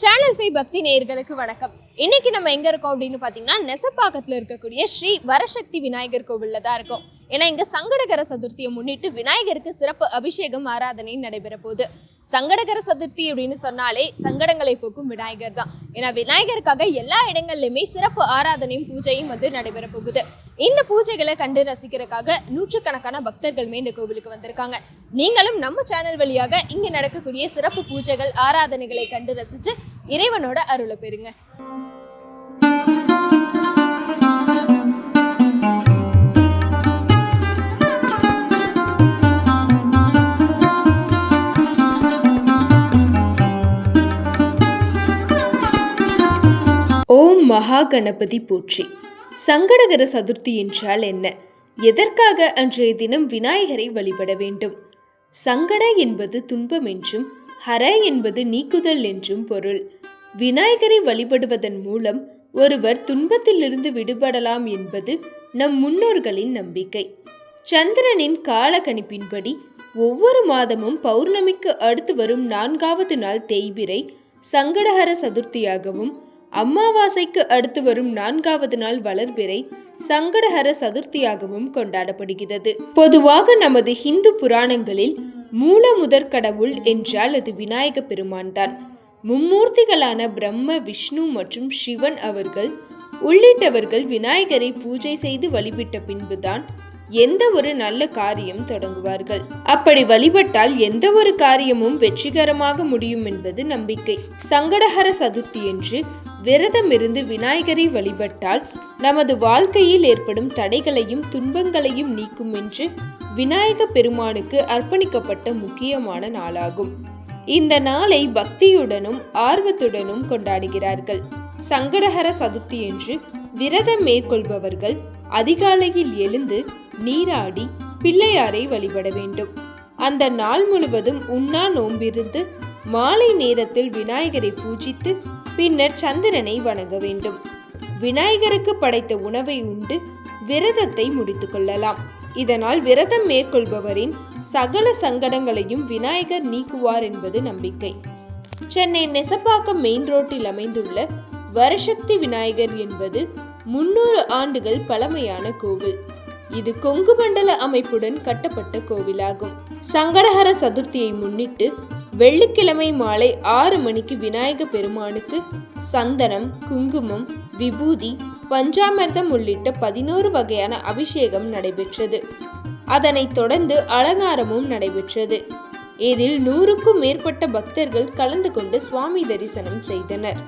Channel five பக்தி நேயர்களுக்கு வணக்கம். இன்னைக்கு நம்ம எங்க இருக்கோம் அப்படின்னு பாத்தீங்கன்னா நெசப்பாக்கத்துல இருக்கக்கூடிய ஸ்ரீ வரசக்தி விநாயகர் கோவில்ல தான் இருக்கோம். ஏன்னா இங்கே சங்கடகர சதுர்த்தியை முன்னிட்டு விநாயகருக்கு சிறப்பு அபிஷேகம் ஆராதனை நடைபெற போகுது சங்கடகர சதுர்த்தி அப்படின்னு சொன்னாலே சங்கடங்களை போக்கும் விநாயகர் தான். ஏன்னா விநாயகருக்காக எல்லா இடங்கள்லையுமே சிறப்பு ஆராதனையும் பூஜையும் வந்து நடைபெற போகுது இந்த பூஜைகளை கண்டு ரசிக்கிறதுக்காக நூற்றுக்கணக்கான பக்தர்களுமே இந்த கோவிலுக்கு வந்திருக்காங்க. நீங்களும் நம்ம சேனல் வழியாக இங்கே நடக்கக்கூடிய சிறப்பு பூஜைகள் ஆராதனைகளை கண்டு ரசித்து இறைவனோட அருளை பெறுங்க. மகா கணபதி போற்றி. சங்கடகர சதுர்த்தி என்றால் என்ன? எதற்காக அன்றைய தினம் விநாயகரை வழிபட வேண்டும்? சங்கட என்பது துன்பம் என்றும் ஹர என்பது நீக்குதல் என்றும் பொருள். விநாயகரை வழிபடுவதன் மூலம் ஒருவர் துன்பத்திலிருந்து விடுபடலாம் என்பது நம் முன்னோர்களின் நம்பிக்கை. சந்திரனின் கால கணிப்பின்படி ஒவ்வொரு மாதமும் பௌர்ணமிக்கு அடுத்து வரும் நான்காவது நாள் தேய்பிரை சங்கடஹர சதுர்த்தியாகவும் அமாவாசைக்கு அடுத்து வரும் நான்காவது நாள் வளர்பிறை சங்கடஹர சதுர்த்தியாகவும் கொண்டாடப்படுகிறது. பொதுவாக நமது ஹிந்து புராணங்களில் மூல முதற் கடவுள் என்றால் அது விநாயக பெருமான்தான் மும்மூர்த்திகளான பிரம்ம விஷ்ணு மற்றும் சிவன் அவர்கள் உள்ளிட்டவர்கள் விநாயகரை பூஜை செய்து வழிபட்ட பின்புதான் எந்த ஒரு நல்ல காரியம் தொடங்குவார்கள். அப்படி வழிபட்டால் எந்த ஒரு காரியமும் வெற்றிகரமாக முடியும் என்பது நம்பிக்கை. சங்கடஹர சதுர்த்தி என்று விரதமிருந்து விநாயகரை வழிபட்டால் நமது வாழ்க்கையில் ஏற்படும் தடைகளையும் துன்பங்களையும் நீக்கும் என்று விநாயக பெருமானுக்கு அர்ப்பணிக்கப்பட்ட முக்கியமான நாளாகும். இந்த நாளை பக்தியுடனும் ஆர்வத்துடனும் கொண்டாடுகிறார்கள். சங்கடஹர சதுர்த்தி என்று விரதம் மேற்கொள்பவர்கள் அதிகாலையில் எழுந்து நீராடி பிள்ளையாரை வழிபட வேண்டும். அந்த நாள் முழுவதும் உண்ணா நோம்பிருந்து மாலை நேரத்தில் விநாயகரை பூஜித்து பின்னர் சந்திரனை வணங்க வேண்டும். விநாயகருக்கு படைத்த உணவை உண்டு விரதத்தை முடித்து கொள்ளலாம். இதனால் விரதம் மேற்கொள்பவரின் சகல சங்கடங்களையும் விநாயகர் நீக்குவார் என்பது நம்பிக்கை. சென்னை நெசப்பாக்கம் மெயின் ரோட்டில் அமைந்துள்ள வரசக்தி விநாயகர் என்பது முன்னூறு ஆண்டுகள் பழமையான கோவில். இது கொங்கு மண்டல அமைப்புடன் கட்டப்பட்ட கோவிலாகும். சங்கடஹர சதுர்த்தியை முன்னிட்டு வெள்ளிக்கிழமை மாலை ஆறு மணிக்கு விநாயக பெருமானுக்கு சந்தனம் குங்குமம் விபூதி பஞ்சாமிர்தம் உள்ளிட்ட பதினோரு வகையான அபிஷேகம் நடைபெற்றது. அதனைத் தொடர்ந்து அலங்காரமும் நடைபெற்றது. இதில் நூறுக்கும் மேற்பட்ட பக்தர்கள் கலந்து கொண்டு சுவாமி தரிசனம் செய்தனர்.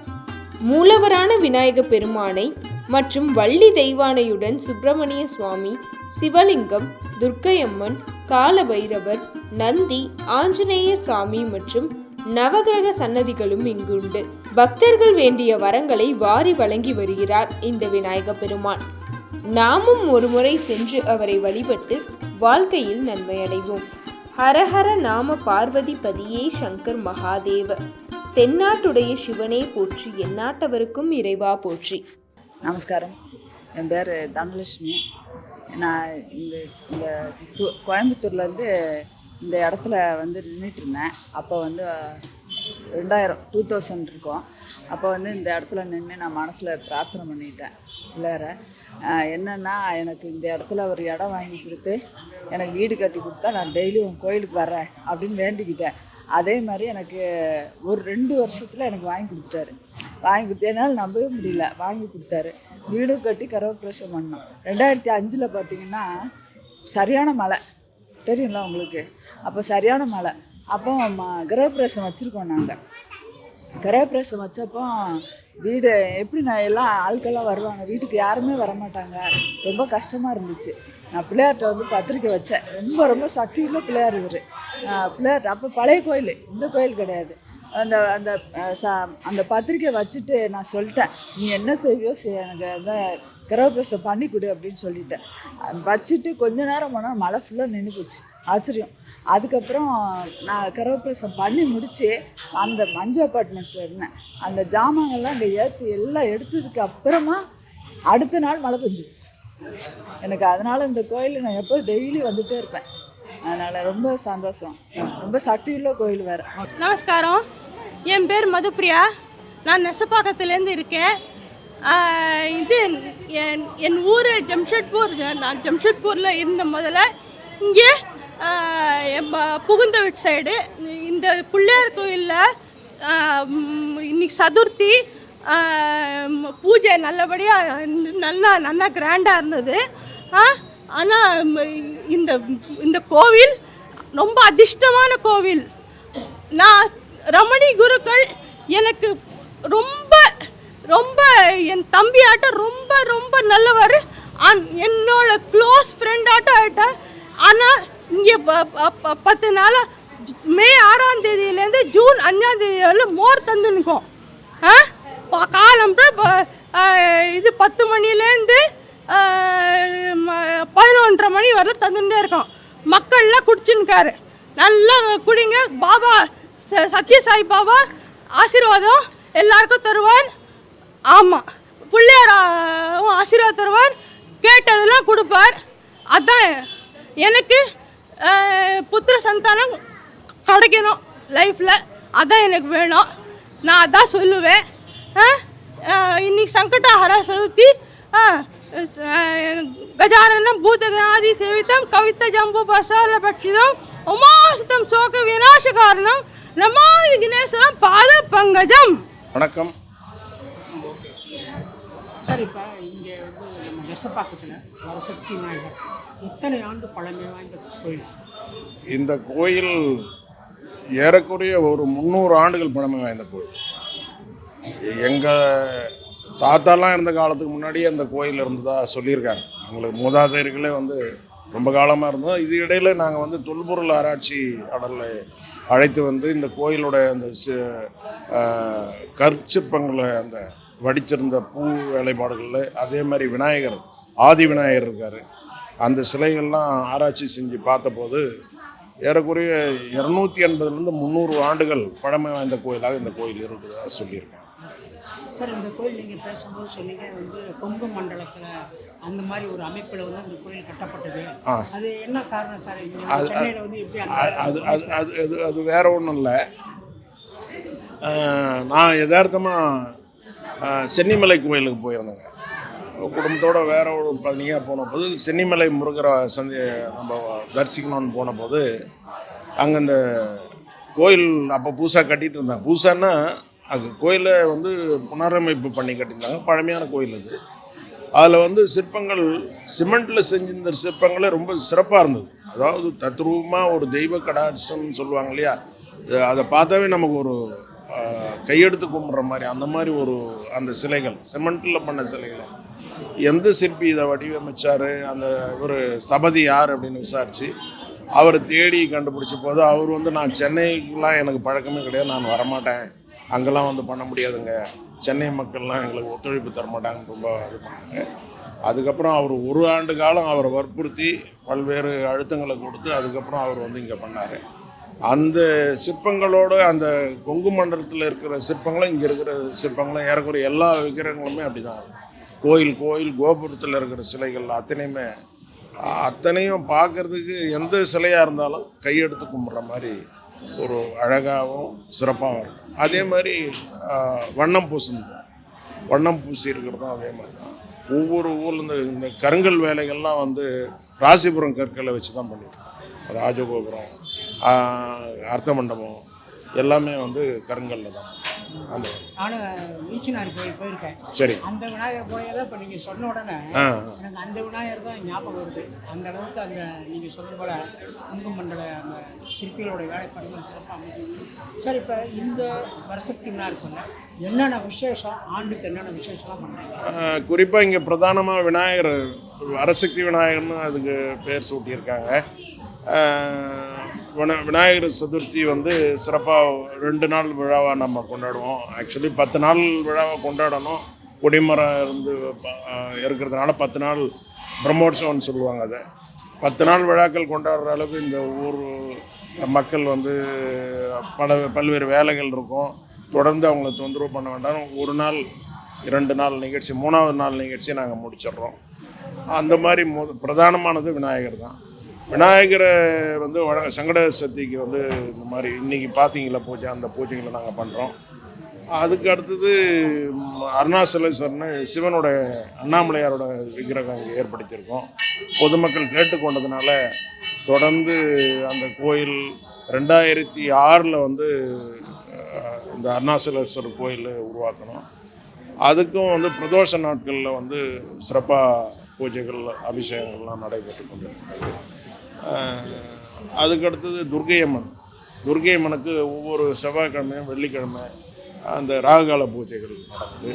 மூலவரான விநாயக பெருமானை மற்றும் வள்ளி தெய்வானையுடன் சுப்பிரமணிய சுவாமி சிவலிங்கம் துர்க்கையம்மன் காலபைரவர் நந்தி ஆஞ்சநேய சாமி மற்றும் நவகிரக சன்னதிகளும் இங்குண்டு. பக்தர்கள் வேண்டிய வரங்களை வாரி வழங்கி வருகிறார் இந்த விநாயக பெருமான். நாமும் ஒருமுறை சென்று அவரை வழிபட்டு வாழ்க்கையில் நன்மை அடைவோம் ஹரஹர நாம பார்வதி பதியே சங்கர் மகாதேவ. தென்னாட்டுடைய சிவனே போற்றி எந்நாட்டவருக்கும் இறைவா போற்றி. நமஸ்காரம். என் பேர் தனலட்சுமி. நான் இந்த இந்த து கோயம்புத்தூர்லேருந்து இந்த இடத்துல வந்து நின்றுட்டு இருந்தேன். அப்போ வந்து ரெண்டாயிரம் டூ தௌசண்ட் இருக்கும். அப்போ வந்து இந்த இடத்துல நின்று நான் மனசில் பிரார்த்தனை பண்ணிட்டேன். பிள்ளையர என்னென்னா எனக்கு இந்த இடத்துல ஒரு இடம் வாங்கி கொடுத்து எனக்கு வீடு கட்டி கொடுத்தா நான் டெய்லியும் கோயிலுக்கு வரேன் அப்படின்னு வேண்டிக்கிட்டேன். அதே மாதிரி எனக்கு ஒரு ரெண்டு வருஷத்தில் எனக்கு வாங்கி கொடுத்துட்டாரு. வாங்கி கொடுத்து என்னால் நம்பவே முடியல. வாங்கி கொடுத்தாரு. வீடு கட்டி கரவப்பிரவேசம் பண்ணோம். ரெண்டாயிரத்தி அஞ்சில் பார்த்தீங்கன்னா சரியான மழை. தெரியும்ல உங்களுக்கு? அப்போ சரியான மழை. அப்போ கிரகப்பிரவேசம் வச்சுருக்கோம் நாங்கள் கிரகப்பிரவேசம் வச்சப்போ வீடு எப்படி நான் எல்லாம் ஆட்கள்லாம் வருவாங்க வீட்டுக்கு யாருமே வரமாட்டாங்க. ரொம்ப கஷ்டமாக இருந்துச்சு. நான் பிள்ளையார்கிட்ட வந்து பத்திரிக்கை வச்சேன். ரொம்ப ரொம்ப சக்தி உள்ள பிள்ளையார் இவர். பிள்ளையார் அப்போ பழைய கோயில் இந்த கோயில் கிடையாது. அந்த அந்த ச அந்த பத்திரிக்கை வச்சுட்டு நான் சொல்லிட்டேன். நீ என்ன செய்வியோ செய் எனக்கு அந்த கிரகப்பிரசம் பண்ணி கொடு அப்படின்னு சொல்லிட்டேன். வச்சுட்டு கொஞ்ச நேரம் போனால் மழை ஃபுல்லாக நின்று போச்சு. ஆச்சரியம். அதுக்கப்புறம் நான் கிரகப்பிரவேசம் பண்ணி முடித்து அந்த மஞ்சு அப்பார்ட்மெண்ட்ஸில் இருந்தேன். அந்த ஜாமான்கள்லாம் அங்கே ஏற்றி எல்லாம் எடுத்ததுக்கு அப்புறமா அடுத்த நாள் மழை பெஞ்சுது. எனக்கு அதனால் இந்த கோயிலில் நான் எப்போ டெய்லி வந்துகிட்டே இருப்பேன். அதனால் ரொம்ப சந்தோஷம். ரொம்ப சக்தி உள்ள கோயில் வேறு. நமஸ்காரம். என் பேர் மதுப்பிரியா நான் நெசப்பாக்கத்துலேருந்து இருக்கேன். இது என் என் ஊர் ஜம்ஷெட்பூர். நான் ஜம்ஷெட்பூரில் இருந்த முதல்ல இங்கே என் புகுந்த வீட்டு சைடு. இந்த பிள்ளையார் கோயிலில் இன்னைக்கு சதுர்த்தி பூஜை நல்லபடியாக நல்லா நல்லா கிராண்டாக இருந்தது. ஆனால் இந்த இந்த கோவில் ரொம்ப அதிர்ஷ்டமான கோவில். நான் ரமணி குருக்கள் எனக்கு ரொம்ப ரொம்ப என் தம்பியாட்டம் ரொம்ப ரொம்ப நல்லவர். என்னோட க்ளோஸ் ஃப்ரெண்டாட்டம் ஆகிட்டேன் ஆனால் இங்கே பத்து நாளாக மே ஆறாம் தேதியிலேருந்து ஜூன் அஞ்சாம் தேதி வரல மோர் தந்துனுக்கோம் ஆ? காலம்புற இது பத்து மணிலேருந்து பதினொன்றரை மணி வரை தந்துட்டே இருக்கோம் மக்கள்லாம் குடிச்சுன்னுக்காரு. நல்லா குடிங்க. பாபா ச- சத்யசாய் பாபா ஆசீர்வாதம். எல்லாருக்கும் தருவார். ஆமாம் பிள்ளையாரும் ஆசீர்வாதம் தருவார். கேட்டதெல்லாம் கொடுப்பார். அதான் எனக்கு புத்திர சந்தானம் கிடைக்கணும் லைஃப்பில் அதான் எனக்கு வேணும். நான் அதான் சொல்லுவேன். இன்னைக்கு சங்கட இன்னைக்கு சங்கடஹர சதுர்த்தி கஜானனம் பூதகணாதி சேவிதம் கவித்த ஜம்பு பசால பட்சிதம் உமாசுதம் சோக விநாச காரணம் நமா விக்னேஸ்வரம் பாத பங்கஜம். வணக்கம். சார் இப்போ இங்கே வந்து நம்ம நெசப்பாக்கத்தில் வரசக்தி விநாயகர் எத்தனை ஆண்டு பழமை வாய்ந்த கோயில் இந்த கோயில் ஏறக்குறைய ஒரு முந்நூறு ஆண்டுகள் பழமை வாய்ந்த கோயில். எங்கள் தாத்தாலாம் இருந்த காலத்துக்கு முன்னாடியே அந்த கோயில் இருந்ததா சொல்லியிருக்காங்க. அவங்களுக்கு மூதாதையர்களே வந்து ரொம்ப காலமாக இருந்தோம் இது இடையில நாங்கள் வந்து தொல்பொருள் ஆராய்ச்சி அடலை அழைத்து வந்து இந்த கோயிலோட அந்த கற்சிற்பங்களை அந்த வடிச்சிருந்த பூ வேலைப்பாடுகளில் அதே மாதிரி விநாயகர் ஆதி விநாயகர் இருக்கார். அந்த சிலைகள்லாம் ஆராய்ச்சி செஞ்சு பார்த்தபோது ஏறக்குறைய இரநூத்தி எண்பதுலேருந்து முந்நூறு ஆண்டுகள் பழமை வாய்ந்த கோயிலாக இந்த கோயில் இருக்குதாக சொல்லியிருக்காங்க. சார் இந்த கோயில் நீங்கள் பேசும்போது சொன்னீங்க வந்து கொங்கு மண்டலத்தில் அந்த மாதிரி ஒரு அமைப்பில் வந்து அந்த கோயில் கட்டப்பட்டது. அது என்ன காரணம் சார்? சென்னையில் வந்து எப்படி அந்த அது அது அது அது அது வேற ஒன்றும் இல்லை. நான் யதார்த்தமாக சென்னிமலை கோயிலுக்கு போயிருந்தேங்க. குடும்பத்தோட வேற ஒரு பதினியாக போன போது சென்னிமலை முருகரை சந்தி நம்ம தரிசிக்கணும்னு போன போது அங்கே இந்த கோயில் அப்போ புதுசாக கட்டிட்டு இருந்தாங்க. புதுசான்னா அங்கே கோயிலை வந்து புனரமைப்பு பண்ணி கட்டியிருந்தாங்க. பழமையான கோயில் அது. அதில் வந்து சிற்பங்கள் சிமெண்ட்டில் செஞ்சிருந்த சிற்பங்களே ரொம்ப சிறப்பாக இருந்தது. அதாவது தத்ரூபமாக ஒரு தெய்வ கடாட்சம்னு சொல்லுவாங்க இல்லையா? அதை பார்த்தாவே நமக்கு ஒரு கையெடுத்து கும்பிட்ற மாதிரி அந்த மாதிரி ஒரு அந்த சிலைகள் சிமெண்ட்டில் பண்ண சிலைகளை. எந்த சிற்பி இதை வடிவமைச்சார்? அந்த ஒரு ஸ்தபதி யார் அப்படின்னு விசாரித்து அவர் தேடி கண்டுபிடிச்ச போது அவர் வந்து நான் சென்னைக்குலாம் எனக்கு பழக்கமே கிடையாது. நான் வரமாட்டேன். அங்கெல்லாம் வந்து பண்ண முடியாதுங்க. சென்னை மக்கள்லாம் எங்களுக்கு ஒத்துழைப்பு தர மாட்டாங்கன்னு ரொம்ப இது பண்ணாங்க. அதுக்கப்புறம் அவர் ஒரு ஆண்டு காலம் அவரை வற்புறுத்தி பல்வேறு அழுத்தங்களை கொடுத்து அதுக்கப்புறம் அவர் வந்து இங்கே பண்ணார். அந்த சிற்பங்களோடு அந்த கொங்கு மண்டலத்தில் இருக்கிற சிற்பங்களும் இங்கே இருக்கிற சிற்பங்களும் ஏறக்குறைய எல்லா விக்கிரகங்களுமே அப்படி தான் இருக்கும். கோயில் கோயில் கோபுரத்தில் இருக்கிற சிலைகள் அத்தனையுமே அத்தனையும் பார்க்கறதுக்கு எந்த சிலையாக இருந்தாலும் கையெடுத்து கும்பிட்ற மாதிரி ஒரு அழகாகவும் சிறப்பாகவும் இருக்கும். அதே மாதிரி வண்ணம் பூசுனது. வண்ணம் பூசி இருக்கிறதும் அதே மாதிரி தான். ஒவ்வொரு ஊரில் இந்த இந்த கருங்கல் வேலைகள்லாம் வந்து ராசிபுரம் கற்களை வச்சு தான் பண்ணியிருக்கோம் ராஜகோபுரம் அர்த்த மண்டபம் எல்லாமே வந்து கருங்கல்ல தான். அந்த நானும் ஈச்சனார் கோயில் போயிருக்கேன். சரி. அந்த விநாயகர் கோயில் தான் இப்போ நீங்கள் சொன்ன உடனே எனக்கு அந்த விநாயகர் தான் ஞாபகம் வருது. அந்த அளவுக்கு அந்த நீங்கள் சொன்ன போல கொங்கு மண்டல அந்த சிற்பிகளோட வேலைப்பாடுகள் சிறப்பாக அமைஞ்சது சார் இப்போ இந்த வரசக்தி விநாயகர் கோயில்ல என்னென்ன விசேஷம்? ஆண்டுக்கு என்னென்ன விசேஷம்லாம் பண்ணுறீங்க? குறிப்பாக இங்கே பிரதானமாக விநாயகர் வரசக்தி விநாயகர்னு அதுக்கு பேர் சூட்டியிருக்காங்க. விநாயகர் சதுர்த்தி வந்து சிறப்பாக ரெண்டு நாள் விழாவாக நம்ம கொண்டாடுவோம். ஆக்சுவலி பத்து நாள் விழாவை கொண்டாடணும். கொடிமரம் இருந்து ப- இருக்கிறதுனால பத்து நாள் பிரம்மோற்சவம்னு சொல்லுவாங்க அதை. பத்து நாள் விழாக்கள் கொண்டாடுற அளவுக்கு இந்த ஊர் மக்கள் வந்து பல பல்வேறு வேலைகள் இருக்கும். தொடர்ந்து அவங்கள தொந்தரவு பண்ண வேண்டாம். ஒரு நாள் இரண்டு நாள் நிகழ்ச்சி மூணாவது நாள் நிகழ்ச்சியை நாங்கள் முடிச்சிடுறோம். அந்த மாதிரி மு பிரதானமானது விநாயகர் தான். விநாயகரை வந்து வழ சங்கட சக்திக்கு வந்து இந்த மாதிரி இன்றைக்கி பார்த்தீங்களா பூஜை? அந்த பூஜைகளை நாங்கள் பண்ணுறோம் அதுக்கு அடுத்தது அருணாசலேஸ்வரன் சிவனோட அண்ணாமலையாரோட விக்கிரகம் இங்கே ஏற்படுத்தியிருக்கோம். பொதுமக்கள் கேட்டுக்கொண்டதுனால தொடர்ந்து அந்த கோயில் ரெண்டாயிரத்தி ஆறில் வந்து இந்த அருணாசலேஸ்வரர் கோயில் உருவாக்கணும். அதுக்கும் வந்து பிரதோஷ நாட்களில் வந்து சிறப்பாக பூஜைகள் அபிஷேகங்கள்லாம் நடைபெற்று கொண்டிருக்கிறது. அதுக்கடுத்தது அதுக்கு அடுத்தது ஒவ்வொரு செவ்வாய்க்கிழமையும் வெள்ளிக்கிழமை அந்த ராகுகால பூஜைகள் நடக்குது.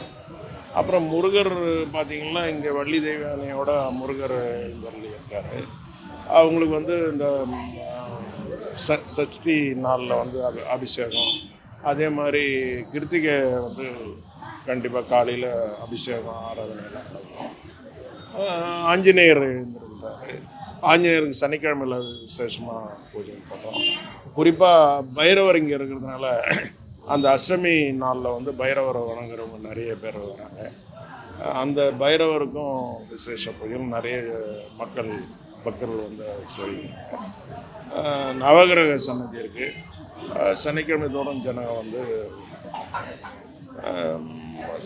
அப்புறம் முருகர் பார்த்திங்கன்னா இங்கே வள்ளி தெய்வானையோட முருகர் வள்ளி இருக்கார். அவங்களுக்கு வந்து இந்த ச சஷ்டி நாளில் வந்து அபி அபிஷேகம். அதே மாதிரி கிருத்திகை வந்து கண்டிப்பாக காலையில் அபிஷேகம் ஆராதனை நடக்கும். ஆஞ்சநேயர் எழுந்திருந்தார் ஆஞ்சநேயருக்கு சனிக்கிழமையில் விசேஷமாக பூஜை பண்ணுறோம். குறிப்பாக பைரவர் இங்கே இருக்கிறதுனால அந்த அஷ்டமி நாளில் வந்து பைரவரை வணங்குறவங்க நிறைய பேர் வராங்க அந்த பைரவருக்கும் விசேஷ பூஜையும் நிறைய மக்கள் பக்தர்கள் வந்து செய்கிறாங்க நவகிரக சன்னதி இருக்குது சனிக்கிழமை தோறும் ஜனங்க வந்து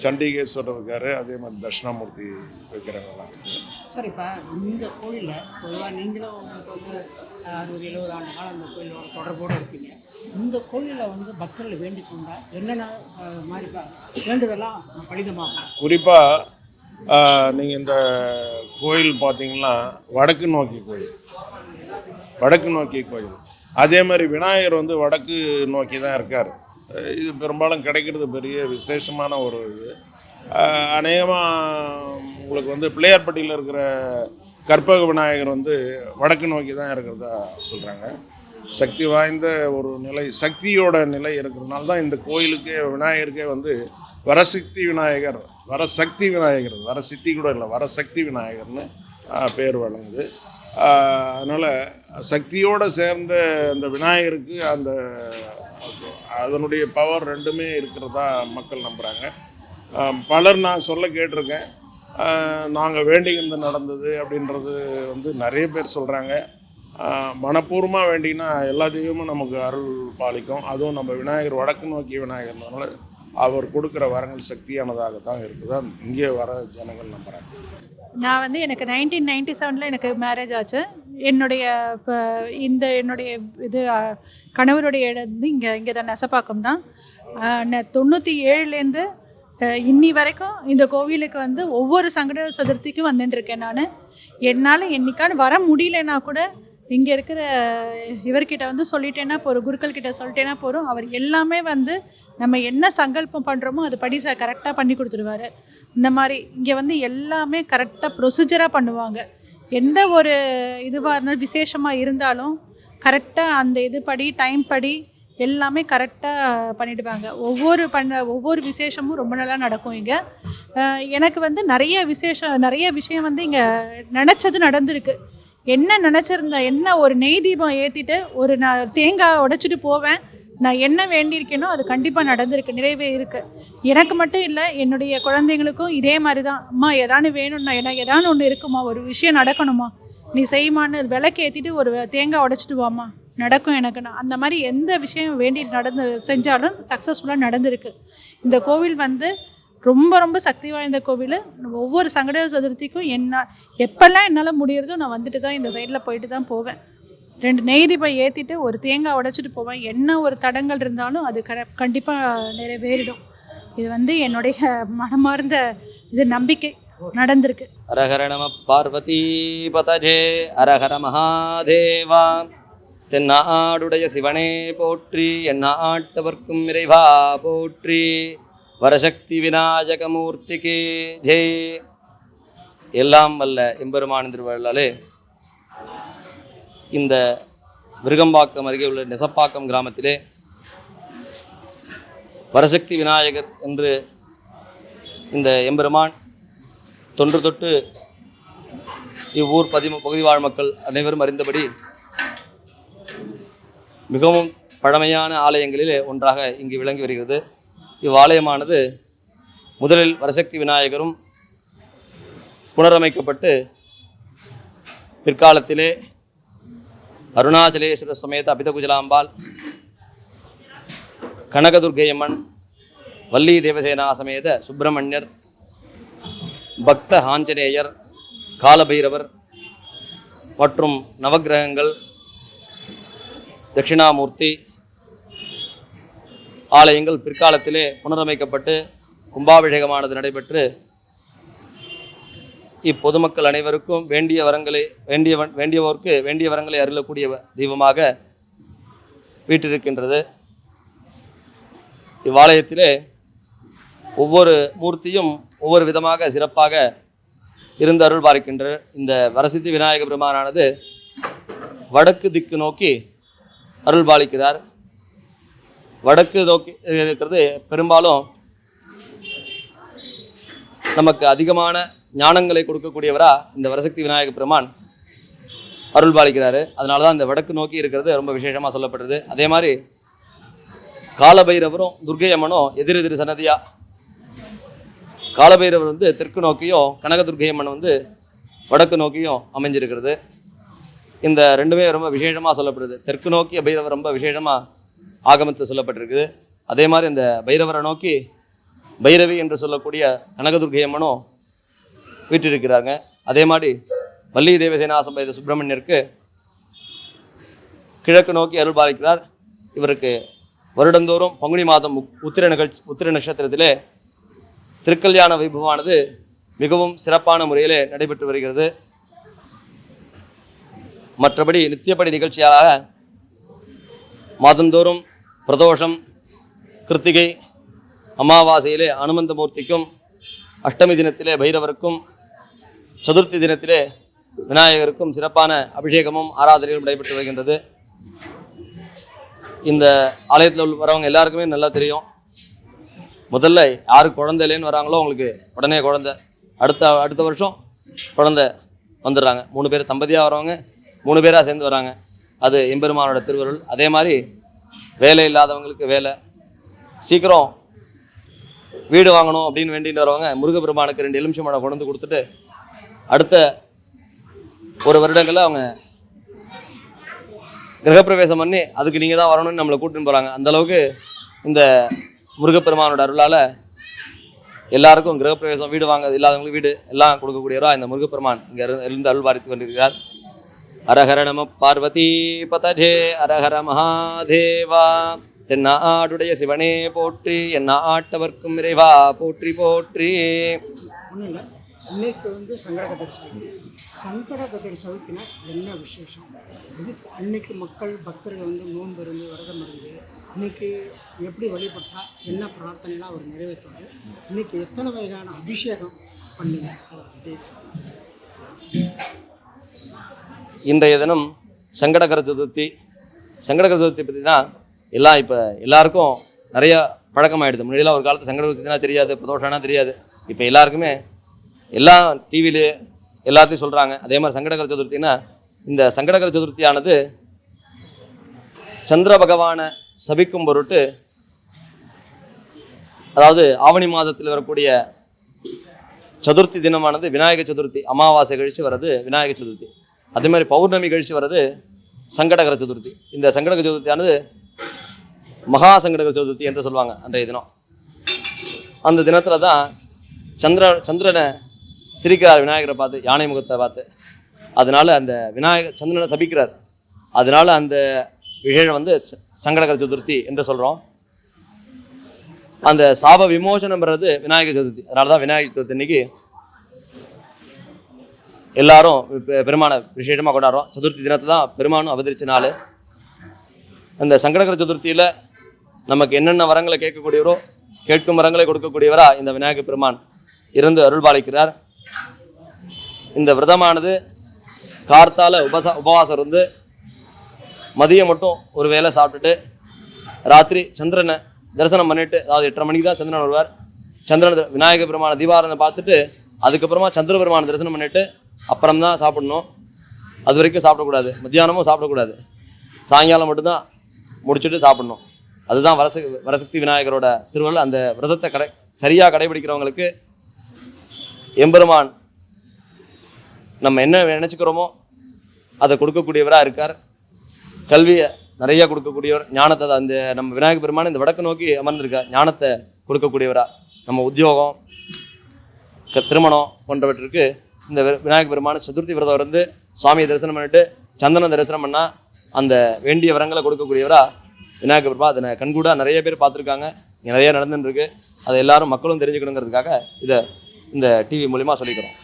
சண்டிகேஸ்வரர் இருக்காரு அதே மாதிரி தட்சிணாமூர்த்தி விக்கிரகம்லாம் இருக்குது சார் இப்போ இந்த கோயிலில் பொதுவாக நீங்களும் உங்களுக்கு வந்து அறுபது எழுபது ஆண்டு காலம் அந்த கோயிலோட தொடர்போடு இருப்பீங்க இந்த கோயிலில் வந்து பக்தர்கள் வேண்டிக் கொண்டா என்னென்ன மாதிரி வேண்டுதலாம் பலிதமாகும்? குறிப்பாக நீங்கள் இந்த கோயில் பார்த்தீங்கன்னா வடக்கு நோக்கி கோயில். வடக்கு நோக்கி கோயில். அதே மாதிரி விநாயகர் வந்து வடக்கு நோக்கி தான் இருக்கார். இது பெரும்பாலும் கிடைக்கிறது பெரிய விசேஷமான ஒரு இது. அநேகமாக உங்களுக்கு வந்து பிள்ளையார்பட்டியில் இருக்கிற கற்பக விநாயகர் வந்து வடக்கு நோக்கி தான் இருக்கிறதா சொல்கிறாங்க சக்தி வாய்ந்த ஒரு நிலை சக்தியோட நிலை இருக்கிறதுனால தான் இந்த கோயிலுக்கே விநாயகருக்கே வந்து வரசக்தி விநாயகர் வரசக்தி விநாயகர் வரசித்தி கூட இல்லை வரசக்தி விநாயகர்னு பேர் வழங்குது. அதனால் சக்தியோடு சேர்ந்த அந்த விநாயகருக்கு அந்த அதனுடைய பவர் ரெண்டுமே இருக்கிறதா மக்கள் நம்புகிறாங்க பலர் நான் சொல்ல கேட்டிருக்கேன். நாங்கள் வேண்டிக்கிறது நடந்தது அப்படின்றது வந்து நிறைய பேர் சொல்கிறாங்க மனப்பூர்வமாக வேண்டினா எல்லா தெய்வமும் நமக்கு அருள் பாலிக்கும். அதுவும் நம்ம விநாயகர் வடக்கு நோக்கிய விநாயகர்னால அவர் கொடுக்குற வரங்கள் சக்தியானதாக தான் இருக்குதா இங்கே வர ஜனங்கள் நம்புகிறாங்க நான் வந்து எனக்கு நைன்டீன் நைன்டி செவனில் எனக்கு மேரேஜ் ஆச்சு. என்னுடைய இப்போ இந்த என்னுடைய இது கணவருடைய இடம் வந்து இங்கே இங்கே தான் நெசப்பாக்கம் தான் தொண்ணூற்றி ஏழுலேருந்து இன்னி வரைக்கும் இந்த கோவிலுக்கு வந்து ஒவ்வொரு சங்கட சதுர்த்திக்கும் வந்துட்டுருக்கேன் நான். என்னால் என்னைக்கான வர முடியலன்னா கூட இங்கே இருக்கிற இவர்கிட்ட வந்து சொல்லிட்டேன்னா போகிறோம் குருக்கள் கிட்ட சொல்லிட்டேன்னா போகிறோம் அவர் எல்லாமே வந்து நம்ம என்ன சங்கல்பம் பண்ணுறோமோ அது படி ச கரெக்டாக பண்ணி கொடுத்துருவாரு. இந்த மாதிரி இங்கே வந்து எல்லாமே கரெக்டாக ப்ரொசீஜராக பண்ணுவாங்க. எந்த ஒரு இதுவாக இருந்தாலும் விசேஷமாக இருந்தாலும் கரெக்டாக அந்த இது படி டைம் படி எல்லாமே கரெக்டாக பண்ணிடுவாங்க. ஒவ்வொரு பண்ண ஒவ்வொரு விசேஷமும் ரொம்ப நல்லா நடக்கும் இங்கே. எனக்கு வந்து நிறைய விசேஷம் நிறைய விஷயம் வந்து இங்கே நினச்சது நடந்திருக்கு. என்ன நினச்சிருந்தேன் என்ன ஒரு நெய் தீபம் ஏற்றிட்டு ஒரு நான் தேங்காய் உடைச்சிட்டு போவேன். நான் என்ன வேண்டியிருக்கேனோ அது கண்டிப்பாக நடந்திருக்கு நிறைவே இருக்கு. எனக்கு மட்டும் இல்லை என்னுடைய குழந்தைங்களுக்கும் இதே மாதிரி தான் அம்மா ஏதானு வேணும்னா எனக்கு ஏதானு ஒன்று இருக்குமா? ஒரு விஷயம் நடக்கணுமா? நீ செய்யுமான்னு விளக்கு ஏற்றிட்டு ஒரு தேங்காய் உடச்சிட்டு வாமா நடக்கும் எனக்கு. நான் அந்த மாதிரி எந்த விஷயம் வேண்டி நடந்து செஞ்சாலும் சக்ஸஸ்ஃபுல்லாக நடந்திருக்கு. இந்த கோவில் வந்து ரொம்ப ரொம்ப சக்தி வாய்ந்த கோவில். ஒவ்வொரு சங்கட சதுர்த்திக்கும் என்ன எப்போல்லாம் என்னால் முடியறதோ நான் வந்துட்டு தான் இந்த சைடில் போயிட்டு தான் போவேன். ரெண்டு நெய்திப்பை ஏற்றிட்டு ஒரு தேங்காய் உடைச்சிட்டு போவேன். என்ன ஒரு தடங்கள் இருந்தாலும் அது க கண்டிப்பாக நிறைவேறிடும். இது வந்து என்னுடைய மனமார்ந்த இது நம்பிக்கை நடந்திருக்கு. அரஹர நம பார்வதி பதஜே அரஹர மகாதேவா. தென்னாடுடைய சிவனே போற்றி என்னாட்டவர்க்கும் இறைவா போற்றி. வரசக்தி விநாயகமூர்த்திக்கு ஜெய் எல்லாம் வல்ல எம்பெருமான் திருவள்ளாலே இந்த விருகம்பாக்கம் அருகே உள்ள நெசப்பாக்கம் கிராமத்திலே வரசக்தி விநாயகர் என்று இந்த எம்பெருமான் தொன்று தொட்டு இவ்வூர் பதி பகுதி வாழ் மக்கள் அனைவரும் அறிந்தபடி மிகவும் பழமையான ஆலயங்களிலே ஒன்றாக இங்கு விளங்கி வருகிறது. இவ்வாலயமானது முதலில் வரசக்தி விநாயகரும் புனரமைக்கப்பட்டு பிற்காலத்திலே அருணாச்சலேஸ்வர சமேத அபிதகுஜலாம்பாள் கனகதுர்கையம்மன் வள்ளி தேவசேனா சமேத சுப்பிரமணியர் பக்த ஆஞ்சநேயர் காலபைரவர் மற்றும் நவக்கிரகங்கள் தட்சிணாமூர்த்தி ஆலயங்கள் பிற்காலத்திலே புனரமைக்கப்பட்டு கும்பாபிஷேகமானது நடைபெற்று இப்பொதுமக்கள் அனைவருக்கும் வேண்டிய வரங்களை வேண்டியவன் வேண்டியவோருக்கு வேண்டிய வரங்களை அருளக்கூடிய தெய்வமாக வீட்டிருக்கின்றது இவ்வாலயத்திலே ஒவ்வொரு மூர்த்தியும் ஒவ்வொரு விதமாக சிறப்பாக இருந்து அருள் பார்க்கின்ற இந்த வரசித்தி விநாயக பெருமானானது வடக்கு திக்கு நோக்கி அருள் பாலிக்கிறார். வடக்கு நோக்கி இருக்கிறது பெரும்பாலும் நமக்கு அதிகமான ஞானங்களை கொடுக்கக்கூடியவரா இந்த வரசக்தி விநாயக பெருமான் அருள் பாலிக்கிறாரு அதனால தான் இந்த வடக்கு நோக்கி இருக்கிறது ரொம்ப விசேஷமாக சொல்லப்படுறது. அதே மாதிரி காலபைரவரும் துர்க்கை அம்மனும் எதிர் எதிர் சன்னதியா காலபைரவர் வந்து தெற்கு நோக்கியும் கனகதுர்க்கை அம்மன் வந்து வடக்கு நோக்கியும் அமைஞ்சிருக்கிறது. இந்த ரெண்டுமே ரொம்ப விசேஷமாக சொல்லப்படுது. தெற்கு நோக்கிய பைரவர் ரொம்ப விசேஷமாக ஆகமத்தில் சொல்லப்பட்டிருக்குது. அதே மாதிரி இந்த பைரவரை நோக்கி பைரவி என்று சொல்லக்கூடிய கனகதுர்க்கை அம்மனும் வீற்றிருக்கிறாங்க அதே மாதிரி வள்ளி தேவசேனா சம்பேத சுப்பிரமணியருக்கு கிழக்கு நோக்கி அருள் பாலிக்கிறார் இவருக்கு வருடந்தோறும் பங்குனி மாதம் உத்திர நிகழ்ச்சி உத்திர நட்சத்திரத்திலே திருக்கல்யாண வைபவமானது மிகவும் சிறப்பான முறையிலே நடைபெற்று வருகிறது. மற்றபடி நித்தியப்படி நிகழ்ச்சியாக மாதந்தோறும் பிரதோஷம் கிருத்திகை அமாவாசையிலே அனுமந்தமூர்த்திக்கும் அஷ்டமி தினத்திலே பைரவருக்கும் சதுர்த்தி தினத்திலே விநாயகருக்கும் சிறப்பான அபிஷேகமும் ஆராதனையும் நடைபெற்று வருகின்றது. இந்த ஆலயத்தில் உள்ள வரவங்க எல்லாருக்குமே நல்லா தெரியும். முதல்ல யாரு குழந்தை இல்லைன்னு வராங்களோ அவங்களுக்கு உடனே குழந்தை. அடுத்த அடுத்த வருஷம் குழந்தை வந்துடுறாங்க. மூணு பேர் தம்பதியாக வரவங்க மூணு பேராக சேர்ந்து வராங்க. அது எம்பெருமானோட திருவருள். அதே மாதிரி வேலை இல்லாதவங்களுக்கு வேலை. சீக்கிரம் வீடு வாங்கணும் அப்படின்னு வேண்டின்னு வரவங்க முருகப்பெருமானுக்கு ரெண்டு எலுமிச்சம்பழம் கொண்டு வந்து கொடுத்துட்டு அடுத்த ஒரு வருடங்களில் அவங்க கிரகப்பிரவேசம் பண்ணி அதுக்கு நீங்கள் தான் வரணும்னு நம்மளை கூட்டின்னு போகிறாங்க அந்தளவுக்கு இந்த முருகப்பெருமானோட அருளால் எல்லாருக்கும் கிரகப்பிரவேசம் வீடு வாங்க இல்லாதவங்களுக்கு வீடு எல்லாம் கொடுக்கக்கூடியவரா இந்த முருகப்பெருமான் இங்கே இருந்து அருள் பாலித்து கொண்டிருக்கிறார். அரஹர நம பார்வதி பதஜே அரஹர மகாதேவா. தென்னாடுடைய சிவனே போற்றி என் ஆட்டவர்க்கும் இறைவா போற்றி போற்றி. ஒன்றும் இல்லை இன்னைக்கு வந்து சங்கடகதர் சதுர்த்தி சங்கடகதர் சதுர்த்தினா என்ன விசேஷம்? இதுக்கு அன்னைக்கு மக்கள் பக்தர்கள் வந்து நோன்பு இருந்து விரதம் இருந்து இன்னைக்கு எப்படி வழிபட்டா என்ன பிரார்த்தனைலாம் அவர் நிறைவேற்றுவார் இன்னைக்கு எத்தனை வகையான அபிஷேகம் பண்ணுங்க? அதை அப்படியே இன்றைய தினம் சங்கடகர சதுர்த்தி சங்கடகர சதுர்த்தி பற்றினா எல்லாம் இப்போ எல்லாருக்கும் நிறைய பழக்கமாயிடுது. முன்னாடியெல்லாம் ஒரு காலத்து சங்கட சதுர்த்தினா தெரியாது பிரதோஷம்னா தெரியாது. இப்போ எல்லாருக்குமே எல்லா டிவியில் எல்லாத்தையும் சொல்கிறாங்க அதே மாதிரி சங்கடகர சதுர்த்தினா இந்த சங்கடகர சதுர்த்தியானது சந்திர பகவானை சபிக்கும் பொருட்டு அதாவது ஆவணி மாதத்தில் வரக்கூடிய சதுர்த்தி தினமானது விநாயக சதுர்த்தி அமாவாசை கழித்து வர்றது விநாயக சதுர்த்தி. அதே மாதிரி பௌர்ணமி கழித்து வர்றது சங்கடகர சதுர்த்தி. இந்த சங்கடகர சதுர்த்தியானது மகா சங்கடகர சதுர்த்தி என்று சொல்லுவாங்க அன்றைய தினம். அந்த தினத்தில் தான் சந்திர சந்திரனை சிரிக்கிறார் விநாயகரை பார்த்து யானை முகத்தை பார்த்து. அதனால் அந்த விநாயகர் சந்திரனை சபிக்கிறார். அதனால் அந்த விசேஷம் வந்து ச- சங்கடகர சதுர்த்தி என்று சொல்கிறோம் அந்த சாப விமோசனம்ன்றது விநாயகர் சதுர்த்தி. அதனால தான் விநாயகர் சதுர்த்தி இன்னைக்கு எல்லாரும் பெருமானை விசேஷமாக கொண்டாடுறோம். சதுர்த்தி தினத்தை தான் பெருமானும் அவதரிச்ச நாள். அந்த சங்கடகர சதுர்த்தியில் நமக்கு என்னென்ன வரங்களை கேட்கக்கூடியவரோ கேட்கும் வரங்களை கொடுக்கக்கூடியவரா இந்த விநாயகர் பெருமான். இருந்து அருள்பாலிக்கிறார். இந்த விரதமானது கார்த்தால உபசா உபவாசம் இருந்து மதியம் மட்டும் ஒரு வேளை சாப்பிட்டுட்டு ராத்திரி சந்திரனை தரிசனம் பண்ணிட்டு அதாவது எட்டரை மணிக்கு தான் சந்திரன் வருவார். சந்திரன் விநாயக பெருமான தீபாரதனை பார்த்துட்டு அதுக்கப்புறமா சந்திர பெருமான தரிசனம் பண்ணிட்டு அப்புறம் தான் சாப்பிடணும். அது வரைக்கும் சாப்பிடக்கூடாது. மத்தியானமும் சாப்பிடக்கூடாது. சாயங்காலம் மட்டும்தான் முடிச்சுட்டு சாப்பிடணும். அதுதான் வரச வரசக்தி விநாயகரோட திருவள்ளுவர் அந்த விரதத்தை கடை சரியாக கடைபிடிக்கிறவங்களுக்கு எம்பெருமான் நம்ம என்ன நினச்சிக்கிறோமோ அதை கொடுக்கக்கூடியவராக இருக்கார். கல்வியை நிறைய கொடுக்கக்கூடியவர். ஞானத்தை அந்த நம்ம விநாயகர் பெருமான் இந்த வடக்கு நோக்கி அமர்ந்திருக்கார் ஞானத்தை கொடுக்கக்கூடியவராக நம்ம உத்தியோகம் க- திருமணம் போன்றவற்றிற்கு இந்த விநாயகர் பெருமான சதுர்த்தி விரதம் இருந்து சுவாமியை தரிசனம் பண்ணிட்டு சந்தனம் தரிசனம் பண்ணால் அந்த வேண்டிய வரங்களை கொடுக்கக்கூடியவராக விநாயகர் பெருமா அதை கண்கூடாக நிறைய பேர் பார்த்துருக்காங்க. இங்கே நிறைய நடந்துன்னு இருக்கு அதை எல்லாரும் மக்களும் தெரிஞ்சுக்கணுங்கிறதுக்காக இதை இந்த டிவி மூலிமா சொல்லிக்கிறோம்.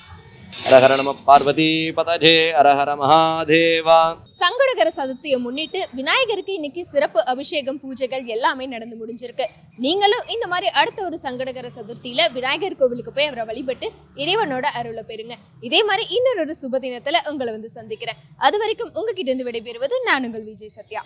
அரஹர நம பார்வதி பதஜே அரஹர மகாதேவா சங்கடகர சதுர்த்தியை முன்னிட்டு விநாயகருக்கு இன்னைக்கு சிறப்பு அபிஷேகம் பூஜைகள் எல்லாமே நடந்து முடிஞ்சிருக்கு. நீங்களும் இந்த மாதிரி அடுத்த ஒரு சங்கடகர சதுர்த்தியில விநாயகர் கோவிலுக்கு போய் அவரை வழிபட்டு இறைவனோட அருளை பெறுங்க. இதே மாதிரி இன்னொரு சுப தினத்துல உங்களை வந்து சந்திக்கிறேன். அது வரைக்கும் உங்ககிட்ட இருந்து விடைபெறுவது நான் உங்கள் விஜய் சத்யா.